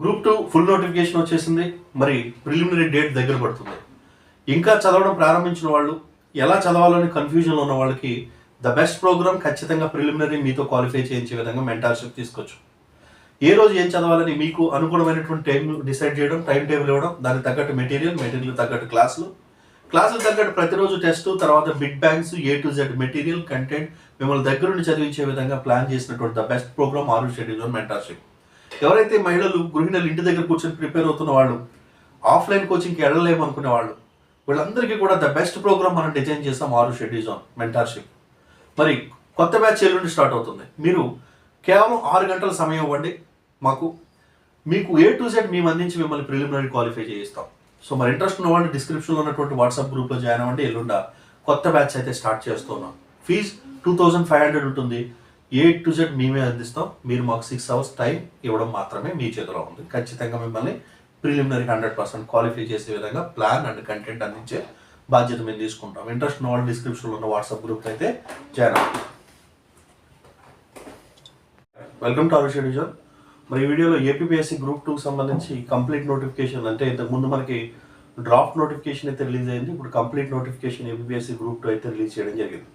Group two full notification వచ్చేసింది. మరి preliminary date దగ్గర పడుతుంది. ఇంకా చదవడం ప్రారంభించిన వాళ్ళు ఎలా చదవాలని కన్ఫ్యూజన్లో ఉన్న వాళ్ళకి ద బెస్ట్ ప్రోగ్రామ్ ఖచ్చితంగా ప్రిలిమినరీ మీతో క్వాలిఫై చేయించే విధంగా మెంటార్షిప్ తీసుకోవచ్చు. ఏ రోజు ఏం చదవాలని మీకు అనుకూలమైనటువంటి టైం డిసైడ్ చేయడం టైం టేబుల్ ఇవ్వడం దానికి తగ్గట్టు మెటీరియల్ మెటీరియల్ తగ్గట్టు క్లాసులు క్లాసులు తగ్గట్టు ప్రతిరోజు టెస్ట్ తర్వాత big banks A to Z material content మిమ్మల్ని దగ్గరుండి చదివించే విధంగా ప్లాన్ చేసినటువంటి ద బెస్ట్ ప్రోగ్రామ్ ఆరు షెడ్యూల్ మెంటార్షిప్ ఎవరైతే మహిళలు గృహిణులు ఇంటి దగ్గర కూర్చొని ప్రిపేర్ అవుతున్న వాళ్ళు ఆఫ్లైన్ కోచింగ్కి వెళ్ళలేము అనుకునే వాళ్ళు వీళ్ళందరికీ కూడా ద బెస్ట్ ప్రోగ్రామ్ మనం డిజైన్ చేస్తాం ఆరు షెడ్యూల్ ఆన్ మెంటార్షిప్. మరి కొత్త బ్యాచ్ ఎల్లుండి స్టార్ట్ అవుతుంది. మీరు కేవలం ఆరు గంటల సమయం ఇవ్వండి మాకు మీకు ఏ టు జెడ్ మేము అందించి మిమ్మల్ని ప్రిలిమినరీ క్వాలిఫై చేయిస్తాం. సో మరి ఇంట్రెస్ట్ ఉన్న వాళ్ళు డిస్క్రిప్షన్లో ఉన్నటువంటి వాట్సాప్ గ్రూప్లో జాయిన్ అవ్వండి ఎల్లుండ కొత్త బ్యాచ్ అయితే స్టార్ట్ చేస్తున్నాం. Fees two thousand five hundred ఉంటుంది. ఏ టు జెడ్ మేమే అందిస్తాం. మీరు మాకు సిక్స్ అవర్స్ టైం ఇవ్వడం మాత్రమే మీ చేతిలో ఉంది. ఖచ్చితంగా మిమ్మల్ని ప్రిలిమినరీ హండ్రెడ్ పర్సెంట్ క్వాలిఫై చేసే విధంగా ప్లాన్ అండ్ కంటెంట్ అందించే బాధ్యత మేము తీసుకుంటాం. ఇంట్రెస్ట్ ఉన్న వాళ్ళు డిస్క్రిప్షన్లో ఉన్న వాట్సాప్ గ్రూప్ అయితే జాయిన్ అవ్వండి వెల్కమ్ టు అవర్ షెడ్యూజన్ మరి ఈ వీడియోలో ఏపీఎస్సి గ్రూప్ టూకి సంబంధించి కంప్లీట్ నోటిఫికేషన్ అంటే ఇంతకు ముందు మనకి డ్రాఫ్ట్ నోటిఫికేషన్ అయితే రిలీజ్ అయింది. ఇప్పుడు complete notification APSC group two అయితే రిలీజ్ చేయడం జరిగింది.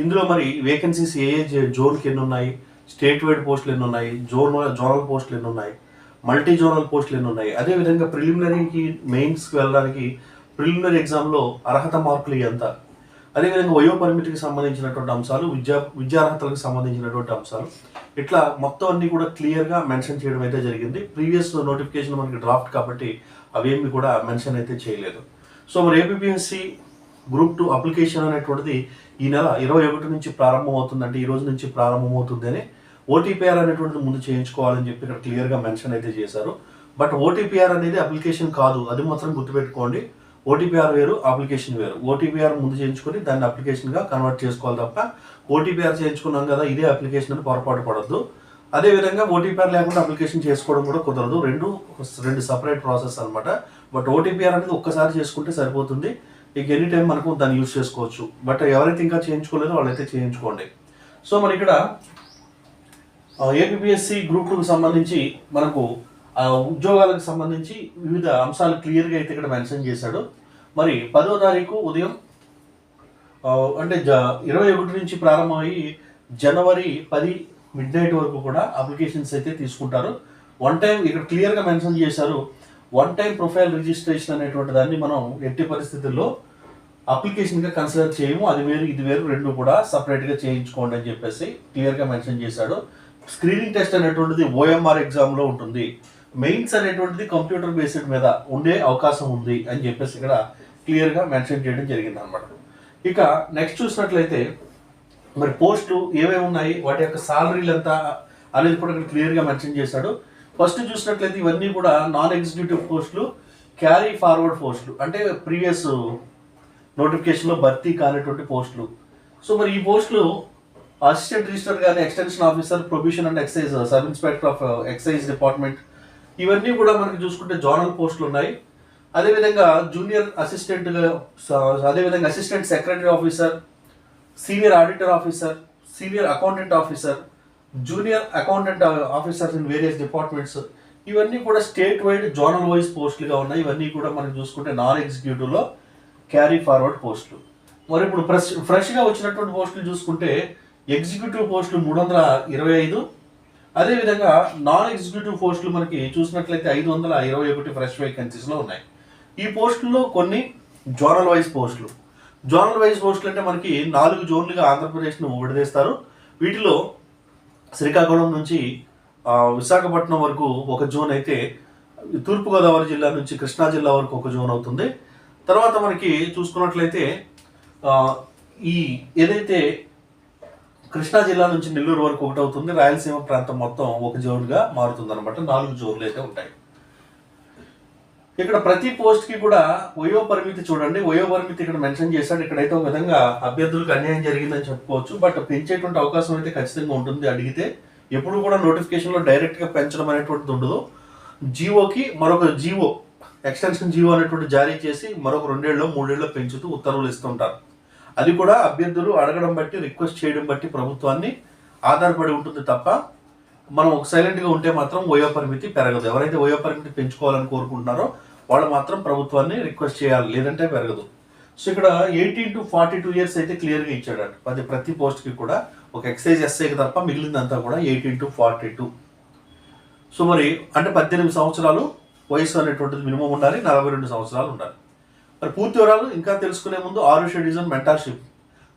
ఇందులో మరి వేకెన్సీస్ ఏ ఏ జోన్కి ఎన్ని ఉన్నాయి? స్టేట్ వైడ్ పోస్టులు ఎన్ని ఉన్నాయి? జోన్ జోనల్ పోస్టులు ఎన్ని ఉన్నాయి? మల్టీ జోనల్ పోస్టులు ఎన్ని ఉన్నాయి? అదేవిధంగా ప్రిలిమినరీకి మెయిన్స్కి వెళ్ళడానికి ప్రిలిమినరీ ఎగ్జామ్లో అర్హత మార్కులు ఎంత? అదేవిధంగా వయో పరిమితికి సంబంధించినటువంటి అంశాలు విద్యా విద్యార్హతలకు సంబంధించినటువంటి అంశాలు. ఇట్లా మొత్తం అన్ని కూడా క్లియర్గా మెన్షన్ చేయడం అయితే జరిగింది. ప్రీవియస్ నోటిఫికేషన్ మనకి డ్రాఫ్ట్ కాబట్టి అవేమి కూడా మెన్షన్ అయితే చేయలేదు. సో మరి ఏపీఎస్సి గ్రూప్ టూ అప్లికేషన్ అనేటువంటిది ఈ నెల ఇరవై ఒకటి నుంచి ప్రారంభం అంటే ఈ రోజు నుంచి ప్రారంభమవుతుంది అని ఓటీపీఆర్ అనేటువంటిది ముందు చేయించుకోవాలని చెప్పి ఇక్కడ క్లియర్గా మెన్షన్ అయితే చేశారు. బట్ ఓటీపీఆర్ అనేది అప్లికేషన్ కాదు. అది మాత్రం గుర్తుపెట్టుకోండి. ఓటీపీఆర్ వేరు అప్లికేషన్ వేరు. ఓటీపీఆర్ ముందు చేయించుకొని దాన్ని అప్లికేషన్గా కన్వర్ట్ చేసుకోవాలి తప్ప ఓటీపీఆర్ చేయించుకున్నాం కదా ఇదే అప్లికేషన్ అని పొరపాటు పడద్దు. అదేవిధంగా ఓటీపీఆర్ లేకుండా అప్లికేషన్ చేసుకోవడం కూడా కుదరదు. రెండు రెండు సపరేట్ ప్రాసెస్ అన్నమాట. బట్ ఓటీపీఆర్ అనేది ఒక్కసారి చేసుకుంటే సరిపోతుంది. ఇక ఎనీ టైం మనకు దాన్ని యూస్ చేసుకోవచ్చు. బట్ ఎవరైతే ఇంకా చేయించుకోలేదో వాళ్ళైతే చేయించుకోండి. సో మరి ఇక్కడ ఏపీఎస్సి గ్రూప్ టూకి సంబంధించి మనకు ఉద్యోగాలకు సంబంధించి వివిధ అంశాలు క్లియర్గా అయితే ఇక్కడ మెన్షన్ చేశాడు. మరి పదో తారీఖు ఉదయం అంటే జ ఇరవై ఒకటి నుంచి ప్రారంభమయ్యి జనవరి పది మిడ్ నైట్ వరకు కూడా అప్లికేషన్స్ అయితే తీసుకుంటారు. వన్ టైం ఇక్కడ క్లియర్గా మెన్షన్ చేశారు. వన్ టైం ప్రొఫైల్ రిజిస్ట్రేషన్ అనేటువంటి దాన్ని మనం ఎట్టి పరిస్థితుల్లో అప్లికేషన్గా కన్సిడర్ చేయము అది వేరు ఇది వేరు రెండు కూడా సపరేట్గా చేయించుకోండి అని చెప్పేసి క్లియర్గా మెన్షన్ చేశాడు. స్క్రీనింగ్ టెస్ట్ అనేటువంటిది ఓఎంఆర్ ఎగ్జామ్లో ఉంటుంది. మెయిన్స్ అనేటువంటిది కంప్యూటర్ బేస్డ్ మీద ఉండే అవకాశం ఉంది అని చెప్పేసి ఇక్కడ క్లియర్గా మెన్షన్ చేయడం జరిగింది అనమాట ఇక నెక్స్ట్ చూసినట్లయితే మరి పోస్టులు ఏమేమి ఉన్నాయి వాటి యొక్క సాలరీలు ఎంత అనేది కూడా ఇక్కడ క్లియర్గా మెన్షన్ చేశాడు. ఫస్ట్ చూసినట్లయితే ఇవన్నీ కూడా నాన్ ఎగ్జిక్యూటివ్ పోస్టులు క్యారీ ఫార్వర్డ్ పోస్టులు అంటే ప్రీవియస్ నోటిఫికేషన్లో భర్తీ కానటువంటి పోస్టులు. సో మరి ఈ పోస్టులు అసిస్టెంట్ రిజిస్టర్ కానీ extension officer probation and excise sub inspector of excise department ఇవన్నీ కూడా మనకి చూసుకుంటే జోనల్ పోస్టులు ఉన్నాయి. అదేవిధంగా జూనియర్ అసిస్టెంట్ అదేవిధంగా assistant secretary officer senior auditor officer senior accountant officer junior accountant officers in various departments ఇవన్నీ కూడా స్టేట్ వైడ్ జోనల్ వైజ్ పోస్టులుగా ఉన్నాయి. ఇవన్నీ కూడా మనం చూసుకుంటే నాన్ ఎగ్జిక్యూటివ్లో క్యారీ ఫార్వర్డ్ పోస్టులు మరి ఇప్పుడు ఫ్రెష్ ఫ్రెష్గా వచ్చినటువంటి పోస్టులు చూసుకుంటే ఎగ్జిక్యూటివ్ పోస్టులు మూడు వందల ఇరవై ఐదు. అదేవిధంగా నాన్ ఎగ్జిక్యూటివ్ పోస్టులు మనకి చూసినట్లయితే ఐదు వందల ఇరవై ఒకటి ఫ్రెష్ వేకెన్సీస్లో ఉన్నాయి. ఈ పోస్టుల్లో కొన్ని జోనల్ వైజ్ పోస్టులు జోనల్ వైజ్ పోస్టులు అంటే మనకి నాలుగు జోన్లుగా ఆంధ్రప్రదేశ్ను విడదీస్తారు వీటిలో శ్రీకాకుళం నుంచి విశాఖపట్నం వరకు ఒక జోన్ అయితే తూర్పుగోదావరి జిల్లా నుంచి కృష్ణా జిల్లా వరకు ఒక జోన్ అవుతుంది. తర్వాత మనకి చూసుకున్నట్లయితే ఈ ఏదైతే కృష్ణా జిల్లా నుంచి నెల్లూరు వరకు ఒకటి అవుతుంది రాయలసీమ ప్రాంతం మొత్తం ఒక జోన్గా మారుతుంది అనమాట నాలుగు జోన్లు అయితే ఉంటాయి. ఇక్కడ ప్రతి పోస్ట్కి కూడా వయో పరిమితి చూడండి. వయో పరిమితి ఇక్కడ మెన్షన్ చేశాడు. ఇక్కడైతే ఒక విధంగా అభ్యర్థులకు అన్యాయం జరిగిందని చెప్పుకోవచ్చు. బట్ పెంచేటువంటి అవకాశం అయితే ఖచ్చితంగా ఉంటుంది అడిగితే ఎప్పుడు కూడా నోటిఫికేషన్లో డైరెక్ట్గా పెంచడం అనేటువంటిది ఉండదు. జీవోకి మరొక జీవో ఎక్స్టెన్షన్ జీవో అనేటువంటి జారీ చేసి మరొక రెండేళ్ళు మూడేళ్ళు పెంచుతూ ఉత్తర్వులు ఇస్తుంటారు. అది కూడా అభ్యర్థులు అడగడం బట్టి రిక్వెస్ట్ చేయడం బట్టి ప్రభుత్వాన్ని ఆధారపడి ఉంటుంది తప్ప మనం ఒక సైలెంట్గా ఉంటే మాత్రం వయో పరిమితి పెరగదు. ఎవరైతే వయో పరిమితి పెంచుకోవాలని కోరుకుంటున్నారో వాళ్ళు మాత్రం ప్రభుత్వాన్ని రిక్వెస్ట్ చేయాలి. లేదంటే పెరగదు. సో ఇక్కడ eighteen to forty two years అయితే క్లియర్గా ఇచ్చాడు ప్రతి ప్రతి పోస్ట్కి కూడా ఒక ఎక్సైజ్ ఎస్ఐకి తప్ప మిగిలిందంతా కూడా eighteen to forty two. So మరి అంటే పద్దెనిమిది సంవత్సరాలు వయసు అనేటువంటిది మినిమం ఉండాలి నలభై రెండు సంవత్సరాలు ఉండాలి. మరి పూర్తి వివరాలు ఇంకా తెలుసుకునే ముందు ఆరు షెడ్యూజన్ మెంటార్షిప్.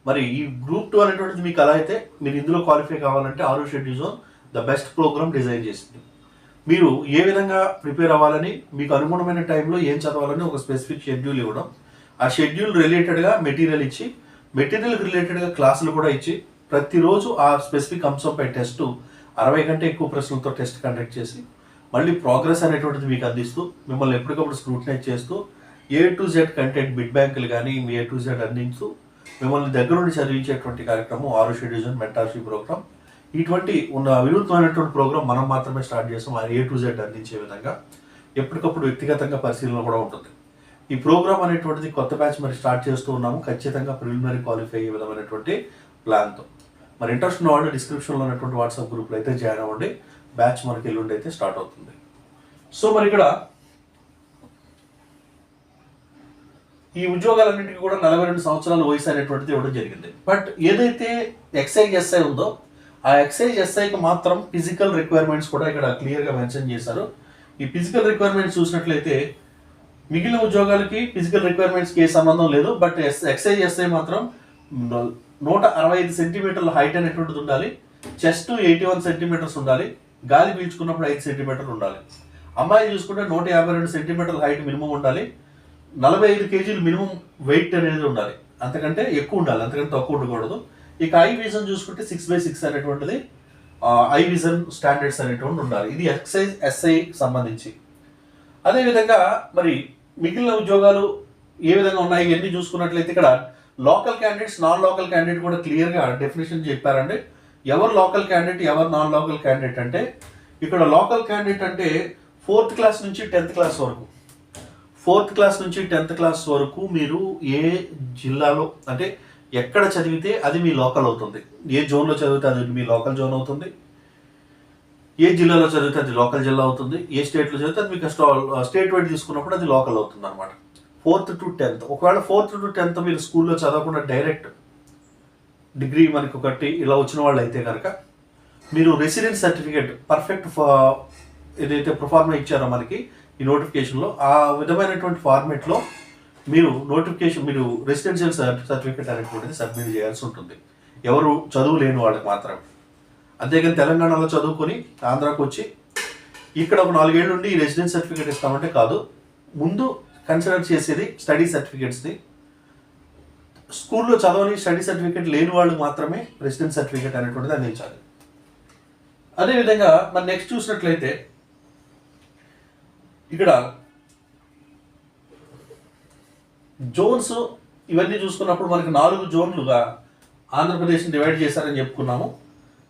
మరి ఈ గ్రూప్ టూ అనేటువంటిది మీకు అలా అయితే మీరు ఇందులో క్వాలిఫై కావాలంటే ఆరు షెడ్యూజన్ ద బెస్ట్ ప్రోగ్రామ్ డిజైన్ చేసింది. మీరు ఏ విధంగా ప్రిపేర్ అవ్వాలని మీకు అనుగుణమైన టైంలో ఏం చదవాలని ఒక స్పెసిఫిక్ షెడ్యూల్ ఇవ్వడం. ఆ షెడ్యూల్ రిలేటెడ్గా మెటీరియల్ ఇచ్చి మెటీరియల్కి రిలేటెడ్గా క్లాసులు కూడా ఇచ్చి ప్రతిరోజు ఆ స్పెసిఫిక్ అంశంపై టెస్ట్ అరవై కంటే ఎక్కువ ప్రశ్నలతో టెస్ట్ కండక్ట్ చేసి మళ్ళీ ప్రోగ్రెస్ అనేటువంటిది మీకు అందిస్తూ మిమ్మల్ని ఎప్పటికప్పుడు స్క్రూటినైజ్ చేస్తూ A to Z content bit బ్యాంకులు కానీ ఏ టు జెడ్ అందించు మిమ్మల్ని దగ్గర నుండి చదివించేటువంటి కార్యక్రమం ఆరు షెడ్యూజన్ మెంటార్షిప్ ప్రోగ్రామ్ ఇటువంటి ఉన్న వినూత్నమైనటువంటి ప్రోగ్రామ్ మనం మాత్రమే స్టార్ట్ చేస్తాం ఆ ఏ టు జెడ్ అందించే విధంగా. ఎప్పటికప్పుడు వ్యక్తిగతంగా పరిశీలన కూడా ఉంటుంది. ఈ ప్రోగ్రామ్ అనేటువంటిది కొత్త బ్యాచ్ మరి స్టార్ట్ చేస్తూ ఉన్నాము ఖచ్చితంగా ప్రిలిమినరీ క్వాలిఫై అయ్యే విధమైనటువంటి ప్లాన్తో మరి ఇంట్రెస్ట్ ఉన్న వాళ్ళు డిస్క్రిప్షన్లో ఉన్నటువంటి వాట్సాప్ గ్రూప్లో అయితే జాయిన్ అవ్వండి. బ్యాచ్ మనకి ఎల్లుండి అయితే స్టార్ట్ అవుతుంది. సో మరి ఇక్కడ ఈ ఉద్యోగాలన్నింటికి కూడా నలభై రెండు సంవత్సరాల వయసు అనేటువంటిది ఇవ్వడం జరిగింది. బట్ ఏదైతే ఎక్సైజ్ ఎస్ఐ ఉందో ఆ ఎక్సైజ్ ఎస్ఐకి మాత్రం ఫిజికల్ రిక్వైర్మెంట్స్ కూడా ఇక్కడ క్లియర్గా మెన్షన్ చేశారు. ఈ ఫిజికల్ రిక్వైర్మెంట్స్ చూసినట్లయితే మిగిలిన ఉద్యోగాలకి ఫిజికల్ రిక్వైర్మెంట్స్కి ఏ సంబంధం లేదు. బట్ ఎస్ ఎక్సైజ్ ఎస్ఐ మాత్రం నూట అరవై ఐదు సెంటీమీటర్ల హైట్ అనేటువంటిది ఉండాలి. చెస్ట్ ఎయిటీ వన్ సెంటీమీటర్స్ ఉండాలి. గాలి పీల్చుకున్నప్పుడు ఐదు సెంటీమీటర్లు ఉండాలి. అమ్మాయి చూసుకుంటే నూట యాభై రెండు సెంటీమీటర్ల హైట్ మినిమం ఉండాలి. నలభై ఐదు కేజీలు మినిమం వెయిట్ అనేది ఉండాలి. అంతకంటే ఎక్కువ ఉండాలి. అంతకంటే తక్కువ ఉండకూడదు. ఇక ఐ విజన్ చూసుకుంటే సిక్స్ బై సిక్స్ అనేటువంటిది ఐ విజన్ స్టాండర్డ్స్ అనేటువంటి ఉండాలి. ఇది ఎక్సైజ్ ఎస్ఐ సంబంధించి. అదేవిధంగా మరి మిగిలిన ఉద్యోగాలు ఏ విధంగా ఉన్నాయి ఇవన్నీ చూసుకున్నట్లయితే ఇక్కడ local candidates non local candidate కూడా క్లియర్గా డెఫినేషన్ చెప్పారండి. ఎవరు లోకల్ క్యాండిడేట్ ఎవరు నాన్ లోకల్ క్యాండిడేట్ అంటే ఇక్కడ లోకల్ క్యాండిడేట్ అంటే ఫోర్త్ క్లాస్ నుంచి టెన్త్ క్లాస్ వరకు. ఫోర్త్ క్లాస్ నుంచి టెన్త్ క్లాస్ వరకు మీరు ఏ జిల్లాలో అంటే ఎక్కడ చదివితే అది మీ లోకల్ అవుతుంది. ఏ జోన్లో చదివితే అది మీ లోకల్ జోన్ అవుతుంది. ఏ జిల్లాలో చదివితే అది లోకల్ జిల్లా అవుతుంది. ఏ స్టేట్లో చదివితే అది మీకు స్టేట్ వైడ్ తీసుకున్నప్పుడు అది లోకల్ అవుతుంది అనమాట ఫోర్త్ టు టెన్త్. ఒకవేళ ఫోర్త్ టు టెన్త్ మీరు స్కూల్లో చదవకుండా డైరెక్ట్ డిగ్రీ మనకి ఒకటి ఇలా వచ్చిన వాళ్ళు అయితే కనుక మీరు రెసిడెన్స్ సర్టిఫికేట్ పర్ఫెక్ట్ ఏదైతే ప్రొఫార్మా ఇచ్చారో మనకి ఈ నోటిఫికేషన్లో ఆ విధమైనటువంటి ఫార్మేట్లో మీరు నోటిఫికేషన్ మీరు రెసిడెన్షియల్ సర్టిఫికేట్ అనేటువంటిది సబ్మిట్ చేయాల్సి ఉంటుంది. ఎవరు చదువు లేని వాళ్ళకి మాత్రమే అంతేకాని తెలంగాణలో చదువుకొని ఆంధ్రాకు వచ్చి ఇక్కడ ఒక నాలుగేళ్ళు ఉండి ఈ రెసిడెన్స్ సర్టిఫికేట్ ఇస్తామంటే కాదు ముందు కన్సిడర్ చేసేది స్టడీ సర్టిఫికేట్స్ని స్కూల్లో చదవని స్టడీ సర్టిఫికేట్ లేని వాళ్ళు మాత్రమే రెసిడెన్స్ సర్టిఫికేట్ అనేటువంటిది అందించాలి. అదేవిధంగా మరి నెక్స్ట్ చూసినట్లయితే ఇక్కడ జోన్స్ ఇవన్నీ చూసుకున్నప్పుడు మనకి నాలుగు జోన్లుగా ఆంధ్రప్రదేశ్ని డివైడ్ చేశారని చెప్పుకున్నాము.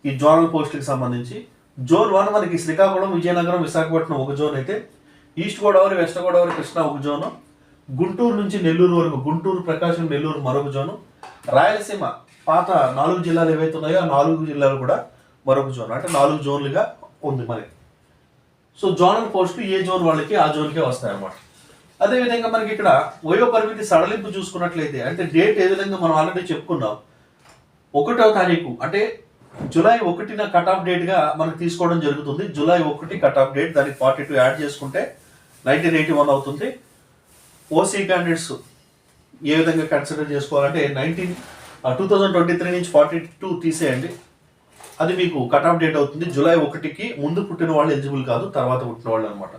ఈ జోనల్ పోస్టులకు సంబంధించి. జోన్ వన్ మనకి శ్రీకాకుళం విజయనగరం విశాఖపట్నం ఒక జోన్ అయితే ఈస్ట్ గోదావరి వెస్ట్ గోదావరి కృష్ణా ఒక జోను. గుంటూరు నుంచి నెల్లూరు వరకు గుంటూరు ప్రకాశం నెల్లూరు మరొక జోను. రాయలసీమ పాత నాలుగు జిల్లాలు ఏవైతే ఉన్నాయో ఆ నాలుగు జిల్లాలు కూడా మరొక జోన్. అంటే నాలుగు జోన్లుగా ఉంది మనకి సో జోనల్ పోస్టులు ఏ జోన్ వాళ్ళకి ఆ జోన్కే వస్తాయి అన్నమాట అదేవిధంగా మనకి ఇక్కడ వయో పరిమితి సడలింపు చూసుకున్నట్లయితే అంటే డేట్ ఏ విధంగా మనం ఆల్రెడీ చెప్పుకున్నాం ఒకటో తారీఖు అంటే జూలై ఒకటిన కట్ ఆఫ్ డేట్గా మనకు తీసుకోవడం జరుగుతుంది. జూలై ఒకటి కట్ ఆఫ్ డేట్ దానికి ఫార్టీ టూ యాడ్ చేసుకుంటే నైన్టీన్ ఎయిటీ వన్ అవుతుంది. ఓసీ క్యాండిడేట్స్ ఏ విధంగా కన్సిడర్ చేసుకోవాలంటే nineteen two thousand twenty three నుంచి ఫార్టీ టూ తీసేయండి. అది మీకు కట్ ఆఫ్ డేట్ అవుతుంది. జూలై ఒకటికి ముందు పుట్టిన వాళ్ళు ఎలిజిబుల్ కాదు తర్వాత పుట్టిన వాళ్ళు అనమాట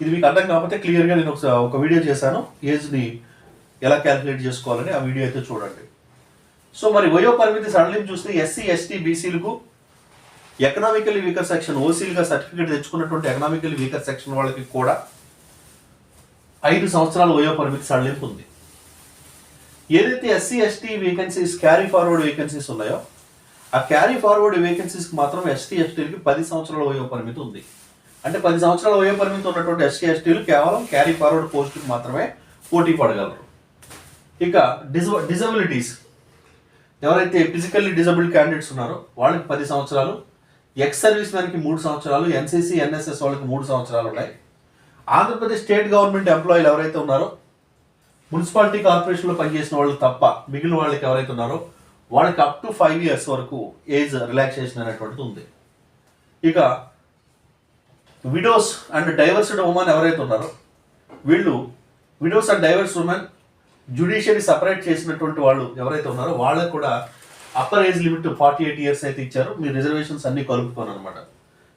ఇది మీకు అర్థం కాకపోతే క్లియర్గా నేను ఒక ఒక వీడియో చేశాను. ఏజ్ని ఎలా క్యాలిక్యులేట్ చేసుకోవాలని ఆ వీడియో అయితే చూడండి. సో మరి వయో పరిమితి సడలింపు చూస్తే ఎస్సీ ఎస్టీ బీసీలకు ఎకనామికల్ వీకర్ సెక్షన్ ఓసీలుగా సర్టిఫికేట్ తెచ్చుకున్నటువంటి ఎకనామికల్ వీకర్ సెక్షన్ వాళ్ళకి కూడా ఐదు సంవత్సరాల వయో పరిమితి సడలింపు ఉంది. ఏదైతే SC ST vacancies carry forward vacancies ఉన్నాయో ఆ క్యారీ ఫార్వర్డ్ వేకెన్సీస్కి మాత్రం ఎస్టీ ఎస్టీలకి పది సంవత్సరాల వయో పరిమితి ఉంది. అంటే పది సంవత్సరాల వయో పరిమితి ఉన్నటువంటి ఎస్టీ ఎస్టీలు కేవలం క్యారీ ఫార్వర్డ్ పోస్టుకి మాత్రమే పోటీ పడగలరు. ఇక డిజ డిజబిలిటీస్ ఎవరైతే ఫిజికల్లీ డిజబుల్డ్ క్యాండిడేట్స్ ఉన్నారో వాళ్ళకి పది సంవత్సరాలు ఎక్స్ సర్వీస్ మ్యాన్కి మూడు సంవత్సరాలు ఎన్సీసీ ఎన్ఎస్ఎస్ వాళ్ళకి మూడు సంవత్సరాలు ఉన్నాయి. ఆంధ్రప్రదేశ్ స్టేట్ గవర్నమెంట్ ఎంప్లాయీలు ఎవరైతే ఉన్నారో మున్సిపాలిటీ కార్పొరేషన్లో పనిచేసిన వాళ్ళు తప్ప మిగిలిన వాళ్ళకి ఎవరైతే ఉన్నారో వాళ్ళకి అప్ టు ఫైవ్ ఇయర్స్ వరకు ఏజ్ రిలాక్సేషన్ అనేటువంటిది ఉంది. ఇక విడోస్ అండ్ డైవర్స్డ్ ఉమెన్ ఎవరైతే ఉన్నారో వీళ్ళు widows and divorced women judiciary separate చేసినటువంటి వాళ్ళు ఎవరైతే ఉన్నారో వాళ్ళకు కూడా upper age limit forty eight years అయితే ఇచ్చారు. మీ రిజర్వేషన్స్ అన్ని కలుపుకొని అనమాట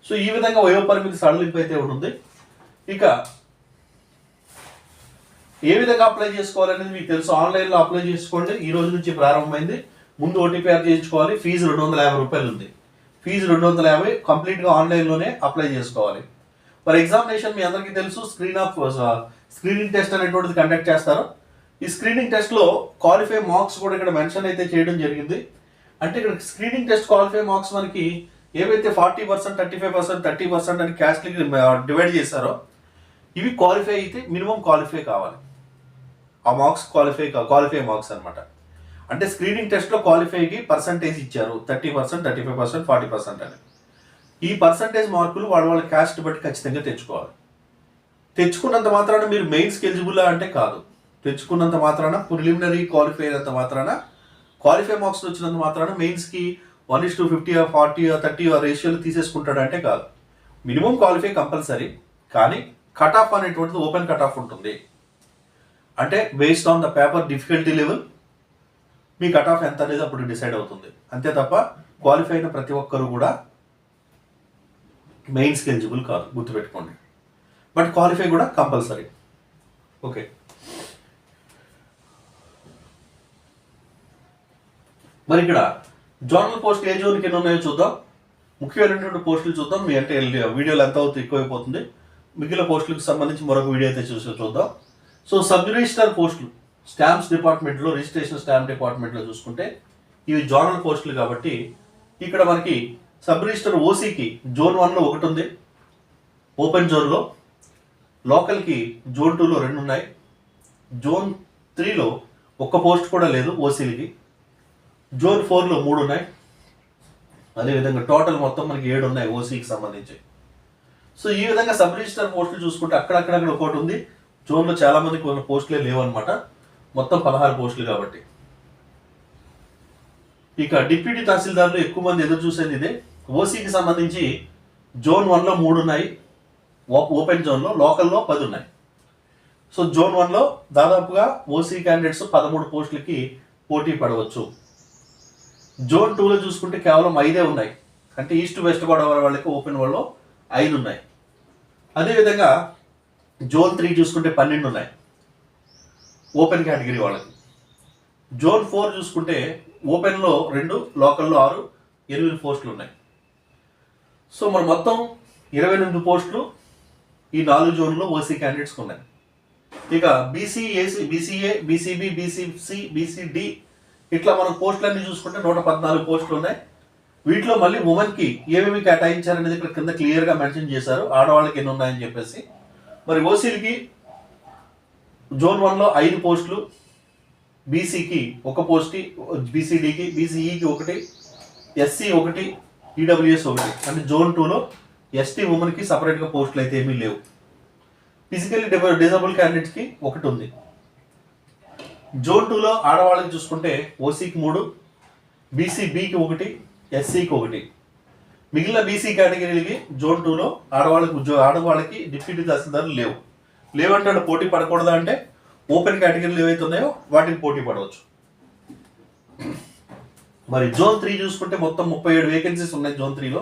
సో ఈ విధంగా వయోపరిమితి సడలింపు అయితే ఉంటుంది ఇక ఏ విధంగా అప్లై చేసుకోవాలనేది మీకు తెలుసు. ఆన్లైన్లో అప్లై చేసుకోండి. ఈ రోజు నుంచి ప్రారంభమైంది. ముందు ఓటీపీఆర్ చేయించుకోవాలి. ఫీజు రెండు వందల యాభై రూపాయలు ఉంది. ఫీజు రెండు వందల యాభై కంప్లీట్గా ఆన్లైన్లోనే అప్లై చేసుకోవాలి. ఫర్ ఎగ్జామినేషన్ మీ అందరికీ తెలుసు. స్క్రీన్ ఆఫ్ స్క్రీనింగ్ టెస్ట్ అనేటువంటిది కండక్ట్ చేస్తారు. ఈ స్క్రీనింగ్ టెస్ట్లో క్వాలిఫై మార్క్స్ కూడా ఇక్కడ మెన్షన్ అయితే చేయడం జరిగింది. అంటే ఇక్కడ స్క్రీనింగ్ టెస్ట్ క్వాలిఫై మార్క్స్ మనకి ఏవైతే forty percent thirty five percent thirty percent అని క్యాస్ట్లీ డివైడ్ uh, చేశారో ఇవి క్వాలిఫై అయితే మినిమం క్వాలిఫై కావాలి. ఆ మార్క్స్ క్వాలిఫై క్వాలిఫై మార్క్స్ అనమాట అంటే స్క్రీనింగ్ టెస్ట్లో క్వాలిఫైకి పర్సంటేజ్ ఇచ్చారు. Thirty percent thirty five percent forty percent అని. ఈ పర్సంటేజ్ మార్కులు వాళ్ళ వాళ్ళ క్యాస్ట్ బట్టి ఖచ్చితంగా తెచ్చుకోవాలి. తెచ్చుకున్నంత మాత్రాన మీరు మెయిన్స్ ఎలిజిబుల్ అంటే కాదు. తెచ్చుకున్నంత మాత్రాన ప్రిలిమినరీ క్వాలిఫై అయినంత మాత్రాన క్వాలిఫై మార్క్స్ వచ్చినంత మాత్రాన మెయిన్స్కి one is two fifty forty thirty రేషియోలు తీసేసుకుంటాడంటే కాదు. Minimum qualify compulsory. కానీ కట్ ఆఫ్ అనేటువంటిది ఓపెన్ కట్ ఆఫ్ ఉంటుంది. అంటే based on the paper difficulty level me cut off ఎంత అనేది అప్పుడు డిసైడ్ అవుతుంది. అంతే తప్ప క్వాలిఫై అయిన ప్రతి ఒక్కరు కూడా మెయిన్స్ ఎలిజిబుల్ కాదు గుర్తుపెట్టుకోండి. బట్ క్వాలిఫై కూడా కంపల్సరీ ఓకే మరి ఇక్కడ జోనల్ పోస్ట్ ఏ జోన్కి ఎన్ని ఉన్నాయో చూద్దాం. ముఖ్యమైనటువంటి పోస్టులు చూద్దాం. మీ అంటే వీడియోలు ఎంత అవుతుంది ఎక్కువైపోతుంది. మిగిలిన పోస్టులకు సంబంధించి మరొక వీడియో అయితే చూసి చూద్దాం. సో సబ్ రిజిస్టర్ పోస్టులు స్టాంప్స్ డిపార్ట్మెంట్లో రిజిస్ట్రేషన్ స్టాంప్ డిపార్ట్మెంట్లో చూసుకుంటే ఇవి జోనల్ పోస్టులు కాబట్టి ఇక్కడ మనకి సబ్ రిజిస్టర్ ఓసీకి జోన్ వన్లో ఒకటి ఉంది. ఓపెన్ జోన్లో లోకల్కి జోన్ టూలో రెండు ఉన్నాయి. జోన్ త్రీలో ఒక్క పోస్ట్ కూడా లేదు ఓసీలకి. జోన్ ఫోర్లో మూడు ఉన్నాయి. అదేవిధంగా టోటల్ మొత్తం మనకి ఏడు ఉన్నాయి ఓసీకి సంబంధించి. సో ఈ విధంగా సబ్ రిజిస్టర్ పోస్టులు చూసుకుంటే అక్కడక్కడ ఒకటి ఉంది. జోన్లో చాలా మంది కొన్ని పోస్టులే లేవన్నమాట. మొత్తం పదహారు పోస్టులు కాబట్టి. ఇక డిప్యూటీ తహసీల్దార్లు ఎక్కువ మంది ఎదురు చూసేది ఇదే. ఓసీకి సంబంధించి జోన్ వన్లో మూడు ఉన్నాయి. ఓ- ఓపెన్ జోన్లో లోకల్లో పది ఉన్నాయి. సో జోన్ వన్లో దాదాపుగా ఓసీ క్యాండిడేట్స్ పదమూడు పోస్టులకి పోటీ పడవచ్చు. జోన్ టూలో చూసుకుంటే కేవలం ఐదే ఉన్నాయి. అంటే ఈస్ట్ వెస్ట్ గోదావరి వాళ్ళకి ఓపెన్ వాళ్ళలో ఐదు ఉన్నాయి. అదేవిధంగా జోన్ త్రీ చూసుకుంటే పన్నెండు ఉన్నాయి. ఓపెన్ కేటగిరీ వాళ్ళకి. జోన్ ఫోర్ చూసుకుంటే ఓపెన్లో రెండు లోకల్లో ఆరు ఎనిమిది పోస్టులు ఉన్నాయి. సో మన మొత్తం ఇరవై ఎనిమిది పోస్టులు ఈ నాలుగు జోన్లో ఓసీ క్యాండిడేట్స్కి ఉన్నాయి. ఇక BC AC BCA BCB BCC BCD ఇట్లా మనం పోస్టులన్నీ చూసుకుంటే నూట పద్నాలుగు పోస్టులు ఉన్నాయి. వీటిలో మళ్ళీ ఉమెన్కి ఏమేమి కేటాయించారనేది ఇక్కడ కింద క్లియర్గా మెన్షన్ చేశారు. ఆడవాళ్ళకి ఎన్ని ఉన్నాయని చెప్పేసి. మరి ఓసీలకి జోన్ వన్లో ఐదు పోస్టులు బీసీకి ఒక పోస్ట్కి బీసీడీకి బీసీఈకి ఒకటి ఎస్సీ ఒకటి ఈడబ్ల్యూఎస్ ఒకటి. అంటే జోన్ టూలో ఎస్టీ ఉమెన్కి సపరేట్గా పోస్టులు అయితే ఏమీ లేవు. ఫిజికల్లీ డిజబుల్ క్యాండిడేట్స్కి ఒకటి ఉంది. జోన్ టూలో ఆడవాళ్ళకి చూసుకుంటే ఓసీకి మూడు బీసీబీకి ఒకటి ఎస్సీకి ఒకటి మిగిలిన బీసీ కేటగిరీలకి జోన్ టూలో ఆడవాళ్ళకి ఉద్యోగ ఆడవాళ్ళకి డిప్యూటీ తహసీల్దారులు లేవు. లేవంటే పోటీ పడకూడదా అంటే ఓపెన్ కేటగిరీలు ఏవైతే ఉన్నాయో వాటికి పోటీ పడవచ్చు. మరి జోన్ త్రీ చూసుకుంటే మొత్తం ముప్పై ఏడు వేకెన్సీస్ ఉన్నాయి జోన్ త్రీలో.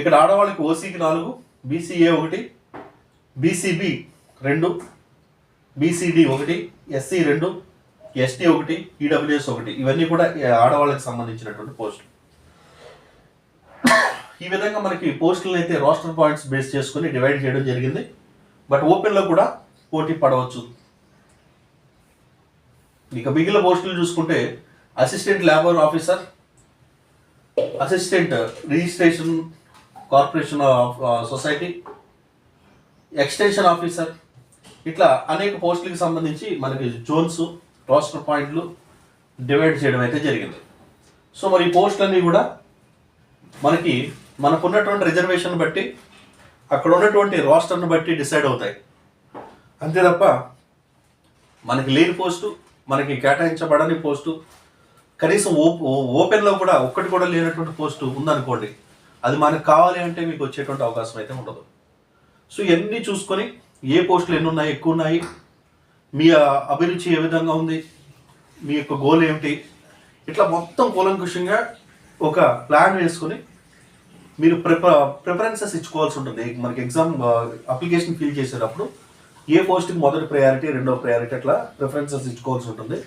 ఇక్కడ ఆడవాళ్ళకి ఓసీకి నాలుగు బీసీఏ ఒకటి బీసీబీ రెండు బీసీడి ఒకటి ఎస్సీ రెండు ఎస్టీ ఒకటి ఈడబ్ల్యూఎస్ ఒకటి. ఇవన్నీ కూడా ఆడవాళ్ళకి సంబంధించినటువంటి పోస్టులు. ఈ విధంగా మనకి పోస్టులను అయితే రోస్టర్ పాయింట్స్ బేస్ చేసుకుని డివైడ్ చేయడం జరిగింది. బట్ ఓపెన్లో కూడా పోటీ పడవచ్చు. ఇక మిగిలిన పోస్టులు చూసుకుంటే assistant labour officer assistant registration corporation of society extension officer ఇట్లా అనేక పోస్టులకు సంబంధించి మనకి జోన్స్ రోస్టర్ పాయింట్లు డివైడ్ చేయడం అయితే జరిగింది. సో మరి ఈ పోస్టులన్నీ కూడా మనకి మనకు ఉన్నటువంటి రిజర్వేషన్ బట్టి అక్కడ ఉన్నటువంటి రోస్టర్ను బట్టి డిసైడ్ అవుతాయి. అంతే తప్ప మనకి లేని పోస్టు మనకి కేటాయించబడని పోస్టు కనీసం ఓపెన్లో కూడా ఒక్కటి కూడా లేనటువంటి పోస్టు ఉందనుకోండి అది మనకు కావాలి అంటే మీకు వచ్చేటువంటి అవకాశం అయితే ఉండదు. సో ఇవన్నీ చూసుకొని ఏ పోస్టులు ఎన్ని ఉన్నాయి ఎక్కువ ఉన్నాయి మీ అభిరుచి ఏ విధంగా ఉంది మీ యొక్క గోల్ ఏమిటి ఇట్లా మొత్తం కూలంకుషంగా ఒక ప్లాన్ వేసుకొని మీరు ప్రిప ప్రిఫరెన్సెస్ ఇచ్చుకోవాల్సి ఉంటుంది. మనకి ఎగ్జామ్ అప్లికేషన్ ఫిల్ చేసేటప్పుడు ఏ పోస్ట్కి మొదటి ప్రయారిటీ రెండో ప్రయారిటీ అట్లా ప్రిఫరెన్సెస్ ఇచ్చుకోవాల్సి ఉంటుంది.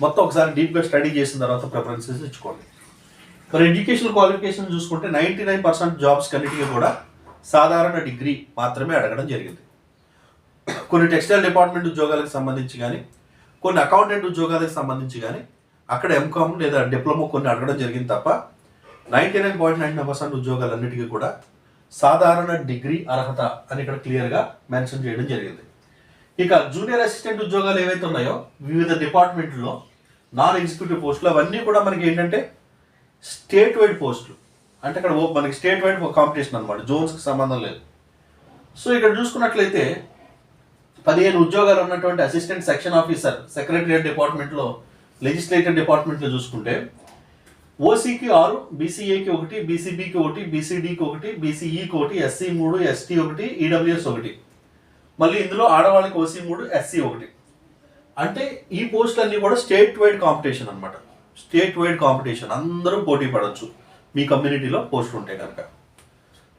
మొత్తం ఒకసారి డీప్గా స్టడీ చేసిన తర్వాత ప్రిఫరెన్సెస్ ఇచ్చుకోండి. మరి ఎడ్యుకేషన్ క్వాలిఫికేషన్ చూసుకుంటే నైంటీ నైన్ పర్సెంట్ జాబ్స్ కన్నిటికీ కూడా సాధారణ డిగ్రీ మాత్రమే అడగడం జరిగింది. కొన్ని టెక్స్టైల్ డిపార్ట్మెంట్ ఉద్యోగాలకు సంబంధించి కానీ కొన్ని అకౌంటెంట్ ఉద్యోగాలకు సంబంధించి కానీ అక్కడ ఎంకామ్ లేదా డిప్లొమా కొన్ని అడగడం జరిగింది తప్ప ninety nine point nine percent ఉద్యోగాలన్నిటికీ కూడా సాధారణ డిగ్రీ అర్హత అని ఇక్కడ క్లియర్గా మెన్షన్ చేయడం జరిగింది. ఇక జూనియర్ అసిస్టెంట్ ఉద్యోగాలు ఏవైతే ఉన్నాయో వివిధ డిపార్ట్మెంట్లో నాన్ ఎగ్జిక్యూటివ్ పోస్టులు అవన్నీ కూడా మనకి ఏంటంటే స్టేట్ వైడ్ పోస్టులు. అంటే ఇక్కడ ఓ- మనకి స్టేట్ వైడ్ కాంపిటీషన్ అనమాట జోన్స్కి సంబంధం లేదు. సో ఇక్కడ చూసుకున్నట్లయితే పదిహేను ఉద్యోగాలు ఉన్నటువంటి అసిస్టెంట్ సెక్షన్ ఆఫీసర్ సెక్రటరియట్ డిపార్ట్మెంట్లో లెజిస్లేటివ్ డిపార్ట్మెంట్లో చూసుకుంటే ఓసీకి ఆరు బీసీఏకి ఒకటి బీసీబీకి ఒకటి బీసీడీకి ఒకటి బీసీఈకి ఒకటి ఎస్సీ మూడు ఎస్టీ ఒకటి ఈడబ్ల్యూఎస్ ఒకటి. మళ్ళీ ఇందులో ఆడవాళ్ళకి ఓసీ మూడు ఎస్సీ ఒకటి. అంటే ఈ పోస్టులన్నీ కూడా స్టేట్ వైడ్ కాంపిటీషన్ అనమాట స్టేట్ వైడ్ కాంపిటీషన్. అందరూ పోటీ పడవచ్చు మీ కమ్యూనిటీలో పోస్ట్ ఉంటే కనుక.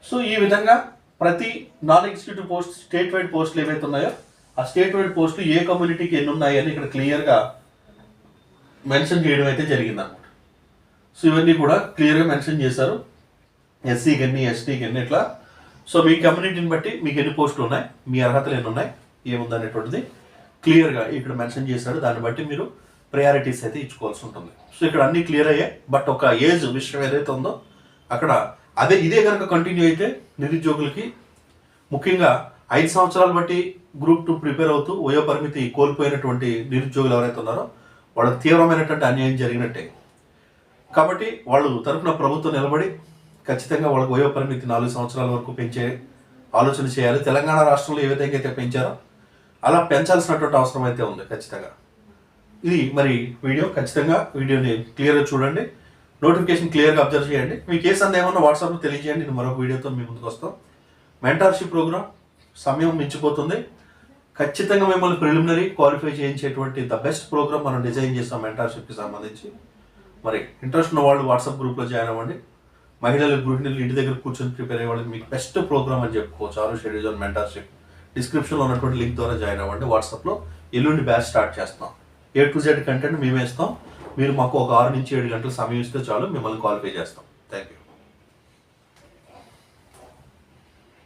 సో ఈ విధంగా ప్రతి non executive post state wide పోస్టులు ఏవైతే ఉన్నాయో ఆ స్టేట్ వైడ్ పోస్టులు ఏ కమ్యూనిటీకి ఎన్ని ఉన్నాయని ఇక్కడ క్లియర్గా మెన్షన్ చేయడం అయితే జరిగిందనమాట సో ఇవన్నీ కూడా క్లియర్గా మెన్షన్ చేశారు. ఎస్సీకి ఎన్ని ఎస్టీకి ఎన్ని ఇట్లా. సో మీ కమ్యూనిటీని బట్టి మీకు ఎన్ని పోస్టులు ఉన్నాయి మీ అర్హతలు ఎన్ని ఉన్నాయి ఏముందనేటువంటిది క్లియర్గా ఇక్కడ మెన్షన్ చేశారు. దాన్ని బట్టి మీరు ప్రయారిటీస్ అయితే ఇచ్చుకోవాల్సి ఉంటుంది. సో ఇక్కడ అన్ని క్లియర్ అయ్యాయి. బట్ ఒక ఏజ్ విషయం ఏదైతే ఉందో అక్కడ అదే ఇదే కనుక కంటిన్యూ అయితే నిరుద్యోగులకి ముఖ్యంగా ఐదు సంవత్సరాలు బట్టి గ్రూప్ టూ ప్రిపేర్ అవుతూ వయో పరిమితి కోల్పోయినటువంటి నిరుద్యోగులు ఎవరైతే ఉన్నారో వాళ్ళకి తీవ్రమైనటువంటి అన్యాయం జరిగినట్టే. కాబట్టి వాళ్ళు తరఫున ప్రభుత్వం నిలబడి ఖచ్చితంగా వాళ్ళకి వయో పరిమితి నాలుగు సంవత్సరాల వరకు పెంచే ఆలోచన చేయాలి. తెలంగాణ రాష్ట్రంలో ఏ విధంగా అయితే పెంచారో అలా పెంచాల్సినటువంటి అవసరం అయితే ఉంది ఖచ్చితంగా. ఇది మరి వీడియో. ఖచ్చితంగా వీడియోని క్లియర్గా చూడండి. నోటిఫికేషన్ క్లియర్గా అబ్జర్వ్ చేయండి. మీకు ఏ సందేహం ఉన్నా వాట్సాప్లో తెలియజేయండి. నేను మరొక వీడియోతో మీ ముందుకు వస్తాం. మెంటార్షిప్ ప్రోగ్రామ్ సమయం మించిపోతుంది. ఖచ్చితంగా మిమ్మల్ని ప్రిలిమినరీ క్వాలిఫై చేయించేటువంటి ద బెస్ట్ ప్రోగ్రామ్ మనం డిజైన్ చేస్తాం మెంటార్షిప్కి సంబంధించి. మరి ఇంట్రెస్ట్ ఉన్న వాళ్ళు వాట్సాప్ గ్రూప్లో జాయిన్ అవ్వండి. మహిళలు గృహిణులు ఇంటి దగ్గర కూర్చొని ప్రిపేర్ అయ్యే వాళ్ళకి మీకు బెస్ట్ ప్రోగ్రామ్ అని చెప్పుకోవచ్చు. ఆరు షెడ్యూల్ ఆన్ మెంటార్షిప్. డిస్క్రిప్షన్లో ఉన్నటువంటి లింక్ ద్వారా జాయిన్ అవ్వండి. వాట్సాప్లో ఎల్లుండి బ్యాచ్ స్టార్ట్ చేస్తాం. ఏ టు జెడ్ కంటెంట్ మేమేస్తాం మీరు మాకు ఒక ఆరు నుంచి ఏడు గంటల సమయం ఇస్తే చాలు మిమ్మల్ని క్వాలిఫై చేస్తాం. Thank you